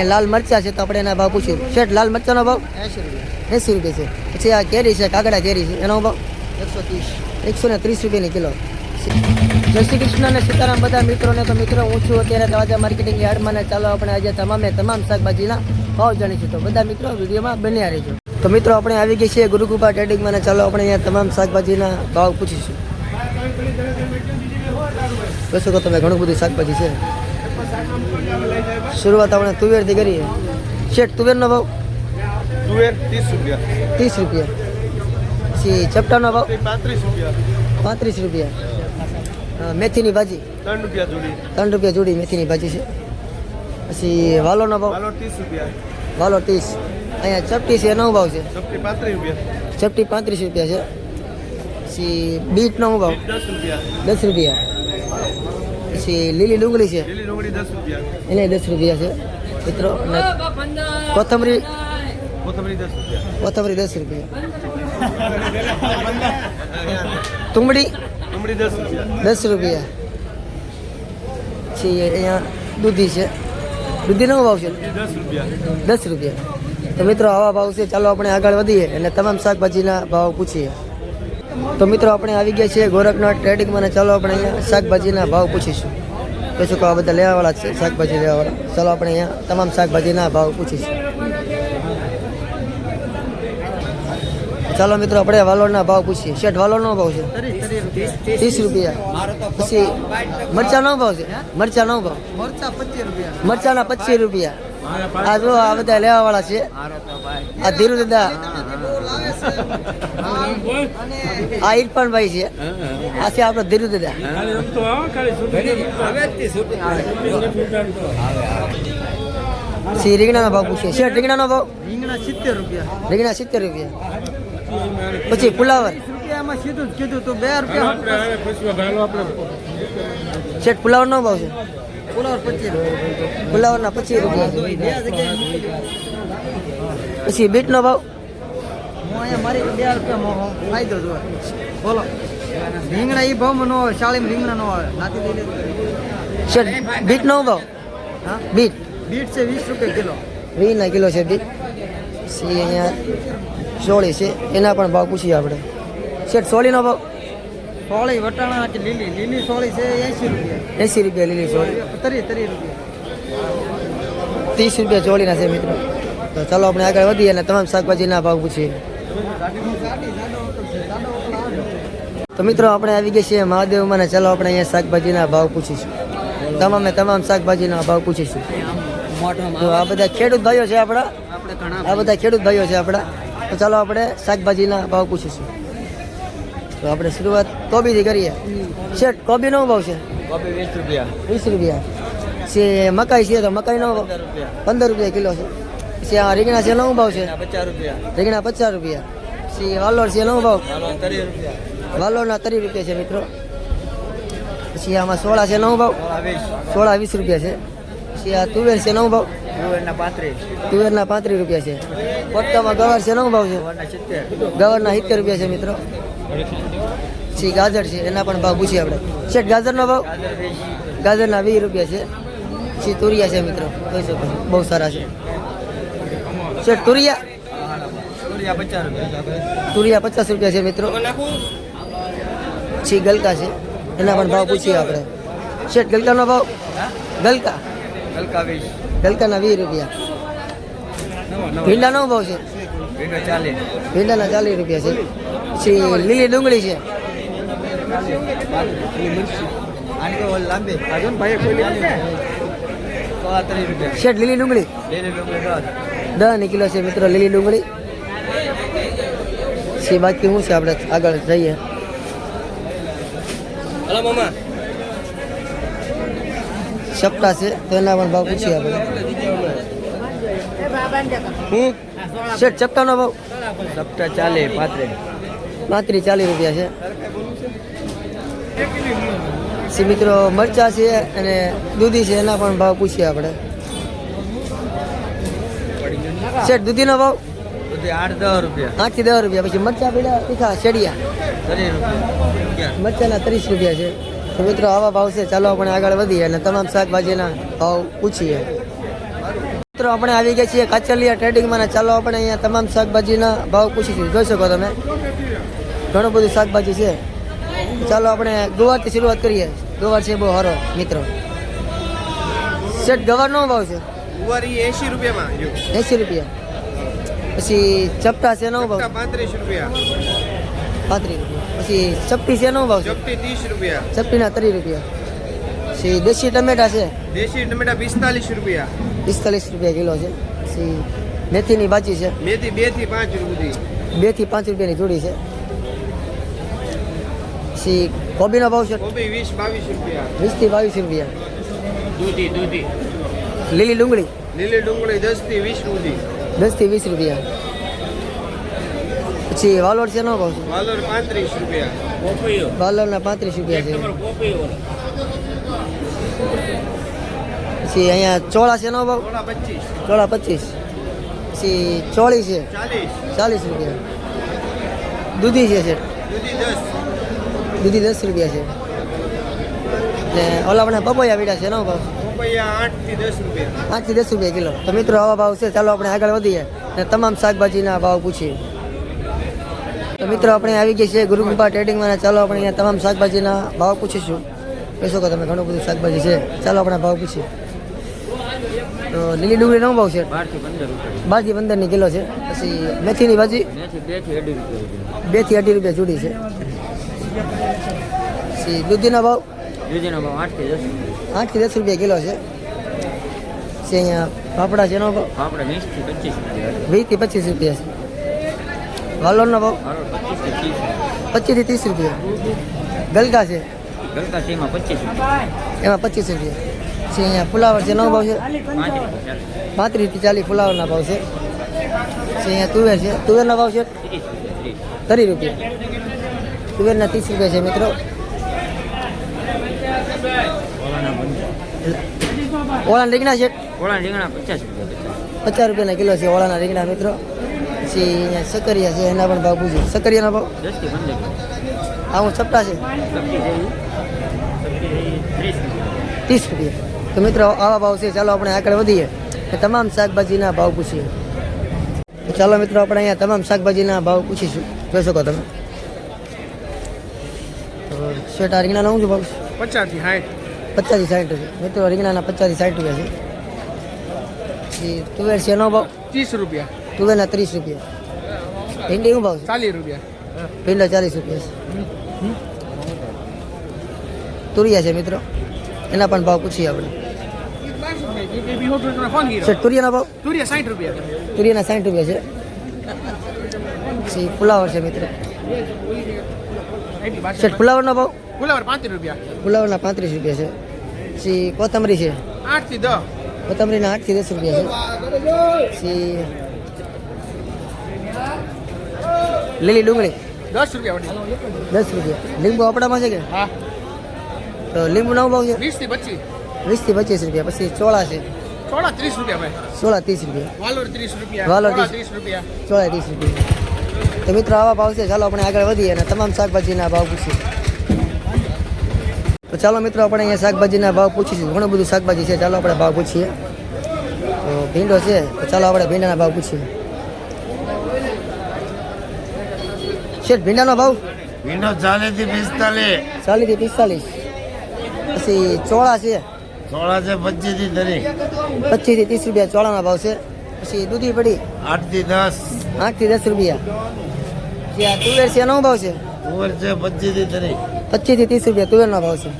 એ લાલ મરચા છે તો આપણે એના ભાવ પૂછ્યું શેઠ લાલ મરચાનો ભાવ? એંશી રૂપિયા. એંસી રૂપિયા છે. પછી આ કેરી છે કાગડા કેરી છે એનો ભાવ? એકસો ત્રીસ. એકસો ને ત્રીસ રૂપિયાની કિલો. જય શ્રી કૃષ્ણ અને સીતારામ બધા મિત્રોને. તો મિત્રો હું છું અત્યારે તાજા માર્કેટિંગ યાર્ડમાં ને ચાલો આપણે આજે તમામે તમામ શાકભાજીના ભાવ જાણીશું. તો બધા મિત્રો વિડીયોમાં બન્યા રહેજો. તો મિત્રો આપણે આવી ગઈ છીએ ગુરુકૃપા ટ્રેડિંગમાં ને ચાલો આપણે અહીંયા તમામ શાકભાજીના ભાવ પૂછીશું. જોશો તો તમે ઘણું બધું શાકભાજી છે. શરૂઆત આપણે તુવેરથી કરીએ. શેઠ તુવેરનો ભાવ? તુવેર ત્રીસ રૂપિયા. ત્રીસ રૂપિયા. પછી ચપટાનો ભાવ? પાંત્રીસ રૂપિયા. પાંત્રીસ રૂપિયા. મેથીની ભાજી? ત્રણ રૂપિયા જોડી. ત્રણ રૂપિયા જોડી મેથીની ભાજી છે. પછી વાલોનો ભાવ? વાલો ત્રીસ રૂપિયા. વાલો ત્રીસ. અહીંયા ચપટી છે એનો ભાવ છે? ચપટી પાંત્રીસ રૂપિયા. ચપટી પાંત્રીસ રૂપિયા છે. પછી બીટનો ભાવ? દસ રૂપિયા. દસ રૂપિયા. પછી લીલી ડુંગળી છે? લીલી ડુંગળી દસ રૂપિયા. એને દસ રૂપિયા છે મિત્રો. અને કોથમરી કોથમરી દસ રૂપિયા. કોથમરી દસ રૂપિયા. તુંબડી દસ રૂપિયા. દસ રૂપિયા. પછી અહીંયા દૂધી છે. દૂધીનો ભાવ છે? દસ રૂપિયા. દસ રૂપિયા. તો મિત્રો આવા ભાવ છે. ચાલો આપણે આગળ વધીએ અને તમામ શાકભાજીના ભાવ પૂછીએ. તો મિત્રો, આપણે આવી ગયા છીએ ગોરખનાથ ટ્રેડિંગમાં ચાલો આપણે અહીંયા શાકભાજીના ભાવ પૂછીશું. કશું કહો બધા લેવાવાળા છે? શાકભાજી લેવાવાળા. ચાલો આપણે અહીંયા તમામ શાકભાજીના ભાવ પૂછીશું. ચાલો મિત્રો, આપણે વાલોડના ભાવ પૂછીએ. શેઠ વાલોડનો ભાવ છે? ત્રીસ રૂપિયા. પછી મરચાનો ભાવ છે? મરચાનો ભાવ. મરચાના પચીસ રૂપિયા. આ જો આ બધા લેવા વાળા છે. આ ધીરુ દાદા આ ઈરફાનભાઈ છે આ છે. આપણો ધીરુ દાદા પછી રીંગણાનો ભાવ પૂછીએ. શેઠ રીંગણાનો ભાવ? રીંગણા સિત્તેર રૂપિયા. રીંગણા સિત્તેર રૂપિયા. પછી ફુલાવર સીધું કીધું તો બે રૂપિયા. શેઠ ફુલાવરનો ભાવ છે? ફુલાવર ફુલાવરના પચીસ રૂપિયા. પછી બીટ બીટનો ભાવ? અહીંયા મારી બે રૂપિયા ફાયદો જોવે બોલો. રીંગણા એ ભાવમાં ન હોય શાળીમાં રીંગણા ન હોય. લઈ લેતો શેઠ બીટનો ભાવ? હા? બીટ બીટ છે વીસ રૂપિયા કિલો. વીસના કિલો છે બીટ અહીંયા સોળી છે. એના પણ ભાવ પૂછીએ આપણે. શેઠ સોળીનો ભાવ? સોળી વટાણા કે લીલી? લીલી સોળી છે એંસી રૂપિયા. એંસી રૂપિયા લીલી સોળી. તરી તરી રૂપિયા. ત્રીસ રૂપિયા ચોળીના છે મિત્રો. તો ચાલો આપણે આગળ વધીએ અને તમામ શાકભાજીના ભાવ પૂછીએ. તો મિત્રો આપણે આવી ગયા છીએ મહાદેવમાં ને ચાલો આપણે અહીંયા શાકભાજીના ભાવ પૂછીશું. તમામે તમામ શાકભાજીના ભાવ પૂછીશું. તો આ બધા ખેડૂત ભાઈઓ છે આપણા? આ બધા ખેડૂત ભાઈઓ છે આપણા? તો ચાલો આપણે શાકભાજીના ભાવ પૂછીશું. તો આપણે શરૂઆત કોબીથી કરીએ. શેઠ કોબીનો ભાવ છે? કોબી વીસ રૂપિયા. વીસ રૂપિયા. છે મકાઈ છે તો મકાઈનો ભાવ? પંદર રૂપિયા કિલો છે. પછી આ રીંગણા છે લઉં ભાવ છે? પચાસ રૂપિયા. રીંગણા પચાસ રૂપિયા. પછી વાલોર છે લઉં ભાવ? વાલોડના ત્રીસ રૂપિયા. છે મિત્રો. પછી આમાં સોળા છે નવ ભાવ? સોળા વીસ. રૂપિયા છે. પછી આ તુવેર છે નવ ભાવ? તુવેરના પાંત્રીસ. તુવેરના પાંત્રીસ રૂપિયા છે. પટ્ટામાં ગવાર છે નવ ભાવ છે? ગવારના સિત્તેર. રૂપિયા છે મિત્રો. પછી ગાજર છે એના પણ ભાવ પૂછીએ આપણે. શેઠ ગાજરનો ભાવ? ગાજરના વીસ રૂપિયા છે. પછી તુરિયા છે મિત્રો. કહી શકો. બહુ સારા છે. શેઠ તુરિયા? તુરિયા પચાસ રૂપિયા છે મિત્રો. પછી ગલકા છે. એના પણ ભાવ પૂછીએ આપણે. શેઠ ગલકાનો ભાવ? ગલકા? ગલકાના વીસ રૂપિયા. ભીંડાનો ભાવ છે? ભીંડાના ચાલીસ રૂપિયા છે. પછી લીલી ડુંગળી છે. શેઠ લીલી ડુંગળી? લીલી ડુંગળી દસની કિલો છે મિત્રો લીલી ડુંગળી. છે બાકી શું છે આપણે આગળ જઈએ. સપ્તાહ છે તો એના પણ ભાવ પૂછીએ આપણે. હું? શેઠ ચપટાનો ભાવ? સપ્તાહ ચાલીસ પાંત્રીસ પાંત્રીસ ચાલીસ રૂપિયા છે. સી મિત્રો મરચા છે અને દૂધી છે એના પણ ભાવ પૂછીએ આપણે. શેઠ દૂધીનો ભાવ? આઠ દસ રૂપિયા. આઠથી દસ રૂપિયા. પછી મરચા પીડા તીખા શેડિયા. મરચાના ત્રીસ રૂપિયા છે. તો મિત્રો આવા ભાવ છે. ચાલો આપણે આગળ વધીએ અને તમામ શાકભાજીના ભાવ પૂછીએ. મિત્રો આપણે આવી ગયા છીએ કાચલિયા ટ્રેડિંગમાં ને ચાલો આપણે અહીંયા તમામ શાકભાજીના ભાવ પૂછીશું. જોઈ શકો તમે? ઘણું બધું શાકભાજી છે. ચાલો આપણે ગુવારથી શરૂઆત કરીએ. ગુવાર છે બહુ સારો મિત્રો. શેઠ ગવારનો ભાવ છે. ગુવારી એસી રૂપિયામાં જો એંસી રૂપિયા. પછી ચપટા છે નો ભાવ પાંત્રીસ રૂપિયા. પાંત્રીસ રૂપિયા. પછી ચપટી છે નો ભાવ છે? ચપટી ત્રીસ રૂપિયા. ચપટીના ત્રીસ રૂપિયા. પછી દેશી ટમેટા છે? દેશી ટમેટા પિસ્તાલીસ રૂપિયા. પિસ્તાલીસ રૂપિયા કિલો છે. પછી મેથીની ભાજી છે? મેથી બેથી પાંચ રૂપિયા બેથી પાંચ રૂપિયાની જોડી છે. પછી કોબીનો ભાવ છે? કોબી વીસ બાવીસ રૂપિયા. વીસથી બાવીસ રૂપિયા. દૂધી દૂધી. લીલી ડુંગળી? લીલી ડુંગળી દસથી વીસ રૂપિયા દસથી વીસ રૂપિયા. પછી વાલોડ છે નો ભાવ છે? વાલોર પાંત્રીસ રૂપિયા. વાલોડના પાંત્રીસ રૂપિયા છે. પછી અહીંયા ચોળા છે નો ભાવ? પચીસ. ચોળા પચીસ. પછી ચોળી છે. ચાલીસ. રૂપિયા. દૂધી છે છે. દૂધી દસ. રૂપિયા છે. ને ઓલા આપણે પપૈયા વીડા છે નો ભાવ? આઠથી દસ રૂપિયા. પાંચથી દસ રૂપિયા કિલો. તો મિત્રો આવા ભાવ છે. ચાલો આપણે આગળ વધીએ અને તમામ શાકભાજીના ભાવ પૂછીએ. તો મિત્રો આપણે આવી ગયા છીએ ગુરુકૃપા ટ્રેડિંગમાં ચાલો આપણે અહીંયા તમામ શાકભાજીના ભાવ પૂછીશું. કહેશો કે તમે ઘણું બધું શાકભાજી છે. ચાલો આપણે ભાવ પૂછીએ. તો લીલી ડુંગળી નો ભાવ છે? બારથી પંદરની કિલો છે. પછી મેથીની ભાજી? મેથી ની ભાજી અઢી રૂપિયા બેથી અઢી રૂપિયા જોડી છે. પછી દૂધીના ભાવ? દૂધીનો ભાવ આઠથી દસ. રૂપિયા આઠથી દસ રૂપિયા કિલો છે. છે અહીંયા પાપડા છે એનો ભાવ? પાપડા વીસથી પચીસ રૂપિયા વીસથી પચીસ રૂપિયા છે. વાલોરનો ભાવ? પચીસથી ત્રીસ રૂપિયા. ગલકા છે? ગલકા સીમાં પચીસ એમાં પચીસ રૂપિયા. છે અહીંયા ફુલાવર છે નવો ભાવ છે? પાંત્રીસથી ચાલીસ ફુલાવરના ભાવ છે. છે અહીંયા તુવેર છે. તુવેરના ભાવ છે? ત્રીસ રૂપિયા. તુવેરના ત્રીસ રૂપિયા છે મિત્રો ઓલાના પંચાસ ઓળાના રીંગણા છે? ઓળાના રીંગણા પચાસ રૂપિયા પચાસ રૂપિયાના કિલો છે ઓળાના રીંગણા મિત્રો. પછી અહીંયા સકરિયા છે એના પણ ભાવ પૂછ્યું સકરિયાના ભાવ? દસથી પંદર રૂપિયા આવું ચપટા છે? ત્રીસ રૂપિયા. તો મિત્રો આવા ભાવ છે. ચાલો આપણે આગળ વધીએ. તમામ શાકભાજીના ભાવ પૂછીએ. તો ચાલો મિત્રો આપણે અહીંયા તમામ શાકભાજીના ભાવ પૂછીશું. જોઈ શકો તમે. તો શેઠ આ રીંગણાનો શું છે ભાવ પચાસથી સાઠ. પચાસથી સાઠ રૂપિયા મિત્રો રીંગણાના પચાસથી સાઠ રૂપિયા છે. તુવેર છે એનો ભાવ? ત્રીસ રૂપિયા. તુવેરના ત્રીસ રૂપિયા. ભીંડી શું ભાવ છે? ચાલીસ રૂપિયા. ભીંડા ચાલીસ રૂપિયા છે. તુરિયા છે મિત્રો. એના પણ ભાવ પૂછીએ આપણે. તુરિયાના ભાવ? તુરિયા સાઠ રૂપિયા તુરિયાના સાઠ રૂપિયા છે. પછી ફુલાવર છે મિત્રો. ફુલાવરનો ભાવ? ફુલાવર પાંત્રીસ રૂપિયા. ફુલાવરના પાંત્રીસ રૂપિયા છે. પછી કોથમરી છે. આઠથી દસ. કોથમરીના આઠથી દસ રૂપિયા છે. પછી લીલી ડુંગળી. દસ રૂપિયા વડી. દસ રૂપિયા. લીંબુ આપણામાં છે કે? હા. તો લીંબુ નવ ભાવ છે? વીસથી પચીસ. વીસથી પચીસ રૂપિયા. પછી ચોળા છે. થોડા ત્રીસ રૂપિયા ભાઈ. સોળા ત્રીસ રૂપિયા. વાલોર ત્રીસ રૂપિયા વાલોર થોડા ત્રીસ. રૂપિયા. ચોળા ત્રીસ રૂપિયા. તો મિત્રો આવા ભાવ છે. ચાલો આપણે આગળ વધીએ અને તમામ શાકભાજીના ભાવ પૂછીએ. ચાલો મિત્રો આપણે અહીંયા શાકભાજીના ભાવ પૂછીશું ઘણું બધું શાકભાજી છે. ચાલો આપણે ભાવ પૂછીએ. તો ભીંડો છે તો ચાલો આપણે ભીંડાના ભાવ પૂછીએ. શેઠ ભીંડાનો ભાવ? ભીંડો ચાલીસથી પિસ્તાલીસ. ચાલીસથી પિસ્તાલીસ. પછી ચોળા છે. ચોળા છે પચીસથી ત્રીસ પચીસથી ત્રીસ રૂપિયા ચોળાના ભાવ છે. પછી દૂધી પડી. આઠથી દસ. આઠથી દસ રૂપિયા. તુવેર છે એનો ભાવ છે? તુવર છે પચીસથી ત્રીસ. પચીસથી ત્રીસ રૂપિયા તુવેરનો ભાવ છે.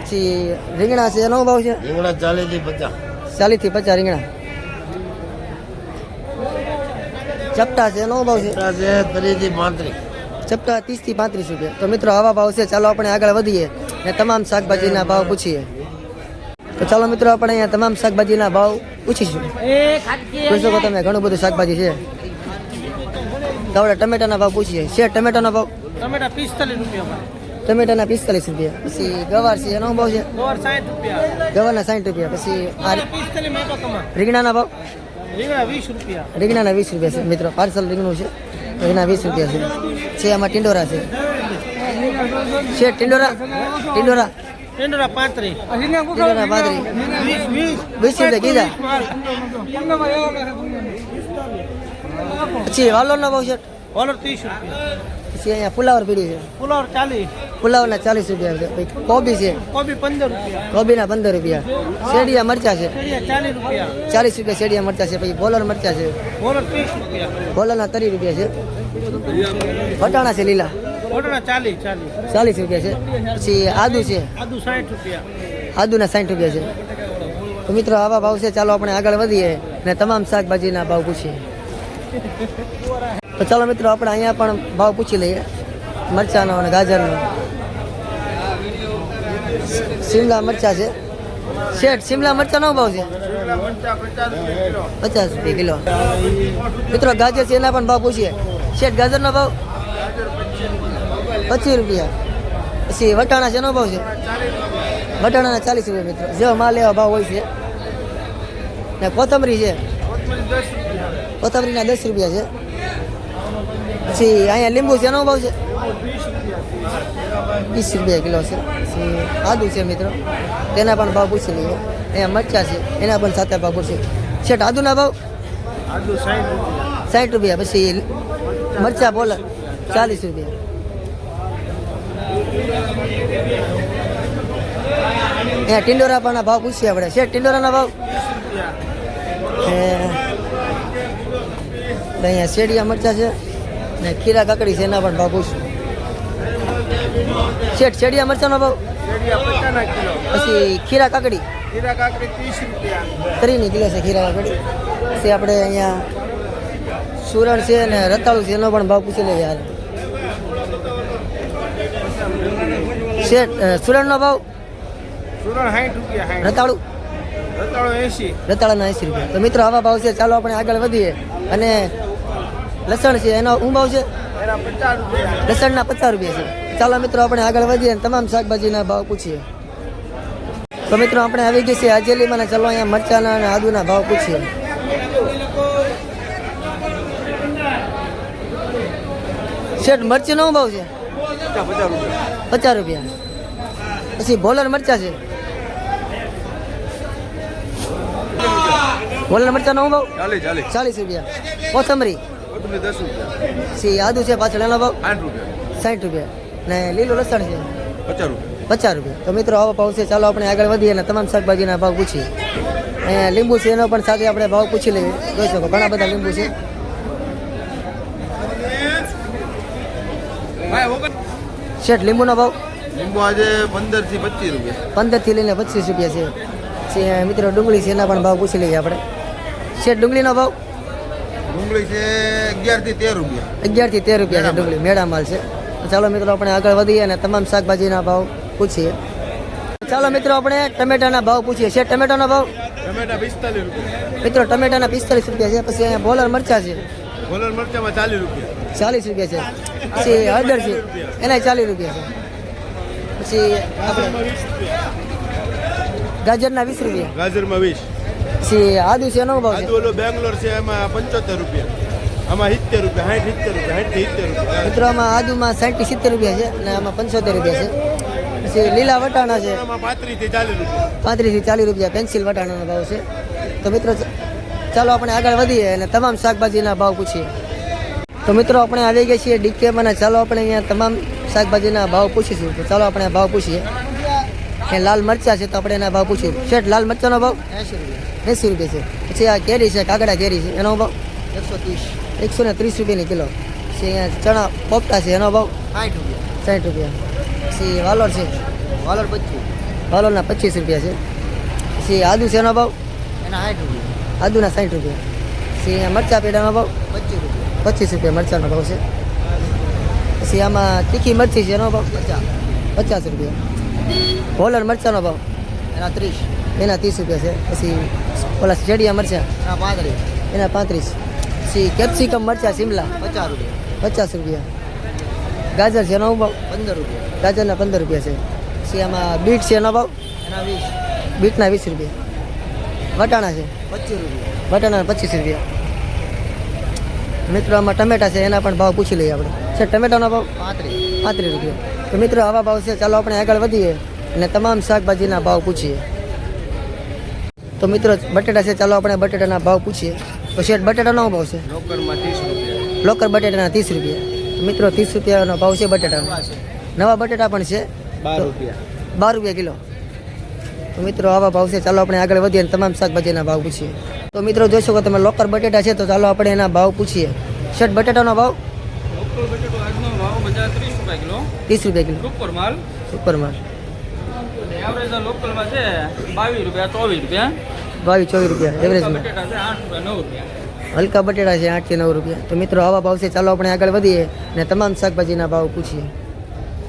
પછી રીંગણા છે એનો ભાવ છે? રીંગણા ચાલીસથી પચાસ. ચાલીસથી પચાસ રીંગણા. ચપટા છે એનો ભાવ છે? ત્રીસથી પાંત્રીસ. ચપટા ત્રીસથી પાંત્રીસ રૂપિયા. તો મિત્રો આવા ભાવ છે. ચાલો આપણે આગળ વધીએ અને તમામ શાકભાજીના ભાવ પૂછીએ. તો ચાલો મિત્રો આપણે અહીંયા તમામ શાકભાજીના ભાવ પૂછીશું. જોઈ શકો તમે ઘણું બધું શાકભાજી છે. તો આપણે ટમેટાના ભાવ પૂછીએ. છે ટમેટાનો ભાવ? ટમેટા પિસ્તાલીસ રૂપિયા ટમેટાના પિસ્તાલીસ રૂપિયા. પછી ગવાર છે એનો ભાવ છે? ગવાર સાઠ રૂપિયા. ગવારના સાઠ રૂપિયા. પછી રીંગણાના ભાવ? રીંગણા વીસ રૂપિયા. રીંગણાના વીસ રૂપિયા છે. મિત્રો પાર્સલ રીંગણું છે. રીંગણા વીસ રૂપિયા છે. છે આમાં ટિંડોરા છે. છે ટિંડોરા? ટિંડોરા? ટીંડોરા વીસ વીસ. વીસ રૂપિયા કીધા. પછી વાલોરનો ભાવ છે? વાલોર ત્રીસ રૂપિયા. પછી અહીંયા ફુલાવર પીડી છે. ફુલાવર ચાલીસ. ફુલાવરના ચાલીસ રૂપિયા છે. પછી કોબી છે. કોબી પંદર રૂપિયા. કોબીના પંદર રૂપિયા. શેડિયા મરચા છે. ચાલીસ રૂપિયા. ચાલીસ રૂપિયા શેડિયા મરચા છે. પછી બોલર મરચા છે. બોલર ત્રીસ રૂપિયા. બોલરના ત્રીસ રૂપિયા છે. વટાણા છે લીલા. ઓટણા ચાલીસ ચાલીસ. ચાલીસ રૂપિયા છે. પછી આદુ છે. આદુ સાઠ રૂપિયા. આદુના સાઠ રૂપિયા છે. તો મિત્રો આવા ભાવ છે. ચાલો આપણે આગળ વધીએ અને તમામ શાકભાજીના ભાવ પૂછીએ. તો ચાલો મિત્રો, આપણે અહીંયા પણ ભાવ પૂછી લઈએ. મરચાનો અને ગાજરનો. શિમલા મરચા છે. શેઠ, શિમલા મરચાંનો ભાવ છે? પચાસ રૂપિયા કિલો. મિત્રો, ગાજર છે, એના પણ ભાવ પૂછીએ. શેઠ, ગાજરનો ભાવ? પચીસ રૂપિયા. પછી વટાણા એનો ભાવ છે? વટાણાના ચાલીસ રૂપિયા મિત્રો. જેવો માલ એવા ભાવ હોય છે. ને કોથમરી છે. કોથમરીના દસ રૂપિયા છે. પછી અહીંયા લીંબુ છે એનો ભાવ છે વીસ રૂપિયા કિલો છે પછી આદુ છે મિત્રો તેના પણ ભાવ પૂછી લઈએ અહીંયા મરચા છે એના પણ સાથે ભાવ પૂછી શેઠ આદુના ભાવ આદુ સાઠ રૂપિયા સાઠ રૂપિયા પછી મરચા બોલ ચાલીસ રૂપિયા અહીંયા ટિંડોરા પણ ભાવ પૂછીએ આપણે શેઠ ટિંડોરાના ભાવ એ, અહીંયા શેડિયા મરચા છે ને ખીરા કાકડી છે એના પણ ભાવ પૂછું શેઠ શેડિયા મરચાનો ભાવ? પછી ખીરા કાકડી? જીરા કાકડી ત્રીસ રૂપિયા. તરીની કિલો છે ખીરા કાકડી. પછી આપણે અહીંયા સુરણ છે ને રતાળુ છે એનો પણ ભાવ પૂછી લઈએ યાર શેઠ સુરણનો ભાવ? સુરણ સાઠ રૂપિયા સાઠ. રતાળું? એસી રતાળાના એંસી રૂપિયા. તો મિત્રો આવા ભાવ છે. ચાલો આપણે આગળ વધીએ. અને લસણ છે એનો હું ભાવ છે લસણના પચાસ રૂપિયા છે. ચાલો મિત્રો આપણે આગળ વધીએ અને તમામ શાકભાજીના ભાવ પૂછીએ. તો મિત્રો આપણે આવી ગઈ છે હજેલીમાં ચાલો અહીંયા મરચાના અને આદુના ભાવ પૂછીએ. શેઠ મરચીનો ભાવ છે? પચાસ રૂપિયા. પછી ભોલર મરચા છે. ભોલર મરચાનો ભાવ? ચાલીસ રૂપિયા. કોથમીર? દસ રૂપિયા. સી આદુ છે પાછળ એનો ભાવ આઠ રૂપિયા. સાઠ રૂપિયા. ને લીલું લસણ છે. પચાસ રૂપિયા. પચાસ રૂપિયા. તો મિત્રો હવે ભાવ છે. ચાલો આપણે આગળ વધીએ અને તમામ શાકભાજીના ભાવ પૂછીએ. અહીંયા લીંબુ છે એનો પણ સાથે આપણે ભાવ પૂછી લઈએ. જોઈ શકો ઘણા બધા લીંબુ છે. શેઠ લીંબુનો ભાવ? લીંબુ આજે પંદરથી પચીસ રૂપિયા. પંદરથી લઈને પચીસ રૂપિયા છે. મિત્રો ડુંગળી છે એના પણ ભાવ પૂછી લઈએ આપણે. શેઠ ડુંગળીનો ભાવ? ડુંગળી છે અગિયારથી તેર રૂપિયા. અગિયારથી તેર રૂપિયા છે ડુંગળી મેળા માલ છે. ચાલો મિત્રો આપણે આગળ વધીએ અને તમામ શાકભાજીના ભાવ પૂછીએ. ચાલો મિત્રો આપણે ટમેટાના ભાવ પૂછીએ છે ટમેટાનો ભાવ? ટમેટા પિસ્તાલીસ રૂપિયા. મિત્રો ટમેટાના પિસ્તાલીસ રૂપિયા છે. પછી અહીંયા બોલર મરચા છે. બોલર મરચામાં ચાલીસ રૂપિયા. ચાલીસ રૂપિયા છે. પછી હળદર છે. એના ચાલીસ રૂપિયા છે. પછી આપણે ગાજરના વીસ રૂપિયા. ગાજરમાં વીસ. પછી આદુ છે એનો ભાવ આદુ ઓલો બેંગ્લોર છે એમાં પંચોતેર રૂપિયા. આમાં સિત્તેર રૂપિયા સાઠ સિત્તેર રૂપિયા સાઠ સિત્તેર રૂપિયા. મિત્રો આમાં આદુમાં સાઠ સિત્તેર રૂપિયા છે અને આમાં પંચોતેર રૂપિયા છે. પછી લીલા વટાણા છે. પાંત્રીસથી ચાલીસ રૂપિયા. પાંત્રીસથી ચાલીસ રૂપિયા પેન્સિલ વટાણાનો ભાવ છે. તો મિત્રો ચાલો આપણે આગળ વધીએ અને તમામ શાકભાજીના ભાવ પૂછીએ. તો મિત્રો આપણે આવી ગયા છીએ ડીકેમાં અને ચાલો આપણે અહીંયા તમામ શાકભાજીના ભાવ પૂછીશું. તો ચાલો આપણે ભાવ પૂછીએ. લાલ મરચા છે તો આપણે એના ભાવ પૂછીએ. શેઠ લાલ મરચાનો ભાવ? એંસી રૂપિયા. છે. પછી આ કેરી છે કાગડા કેરી છે એનો ભાવ એકસો ત્રીસ. એકસો ને ત્રીસ રૂપિયાની કિલો. પછી અહીંયા ચણા પોપટા છે એનો ભાવ સાઠ રૂપિયા. સાઠ રૂપિયા. પછી વાલોર છે. વાલોર પચીસ. વાલોરના પચીસ રૂપિયા છે. પછી આદુ છે એનો ભાવ એના સાઠ રૂપિયા. આદુના સાઠ રૂપિયા. પછી મરચા પેડાનો ભાવ પચીસ રૂપિયા. પચીસ રૂપિયા મરચાનો ભાવ છે. પછી આમાં તીખી મરચી છે એનો ભાવ પચાસ. પચાસ રૂપિયા. હોલર મરચાનો ભાવ એના ત્રીસ. એના ત્રીસ રૂપિયા છે. પછી ઓલા જેડિયા મરચા પાંત્રીસ. એના પાંત્રીસ. પછી કેપ્સિકમ મરચા સિમલા. પચાસ રૂપિયા. પચાસ રૂપિયા. ગાજર છે એનો ભાવ? પંદર રૂપિયા. ગાજરના પંદર રૂપિયા છે. સી આમાં બીટ છે એનો ભાવ? એના વીસ. બીટના વીસ રૂપિયા. વટાણા છે. પચીસ રૂપિયા. વટાણા પચીસ રૂપિયા. મિત્રો આમાં ટમેટા છે એના પણ ભાવ પૂછી લઈએ આપણે. છે ટમેટાનો ભાવ? પાંત્રીસ. પાંત્રીસ રૂપિયા. તો મિત્રો આવા ભાવ છે. ચાલો આપણે આગળ વધીએ અને તમામ શાકભાજીના ભાવ પૂછીએ. તો મિત્રો બટેટા છે ચાલો આપણે બટેટાના ભાવ પૂછીએ. તો શેઠ બટેટાનો ભાવ છે? લોકર બટેટાના ત્રીસ રૂપિયા. મિત્રો ત્રીસ રૂપિયાનો ભાવ છે બટેટાનો. નવા બટેટા પણ છે. બાર રૂપિયા. બાર રૂપિયા કિલો. તો મિત્રો આવા ભાવ છે. ચાલો આપણે આગળ વધીએ અને તમામ શાકભાજીના ભાવ પૂછીએ. તો મિત્રો જોઈ શકો તમે લોકર બટેટા છે તો ચાલો આપણે એના ભાવ પૂછીએ. શેઠ બટેટાનો ભાવ? ત્રીસ રૂપિયા કિલો. રૂપિયા કિલો. સુપર માલ. એવરેજ લોકલમાં છે બાવીસ રૂપિયા ચોવીસ રૂપિયા બાવીસ ચોવીસ રૂપિયા હલકા બટેટા છે આઠ રૂપિયા નવ રૂપિયા. નવ તો મિત્રો આવા ભાવ છે ચાલો આપણે આગળ વધીએ અને તમામ શાકભાજીના ભાવ પૂછીએ.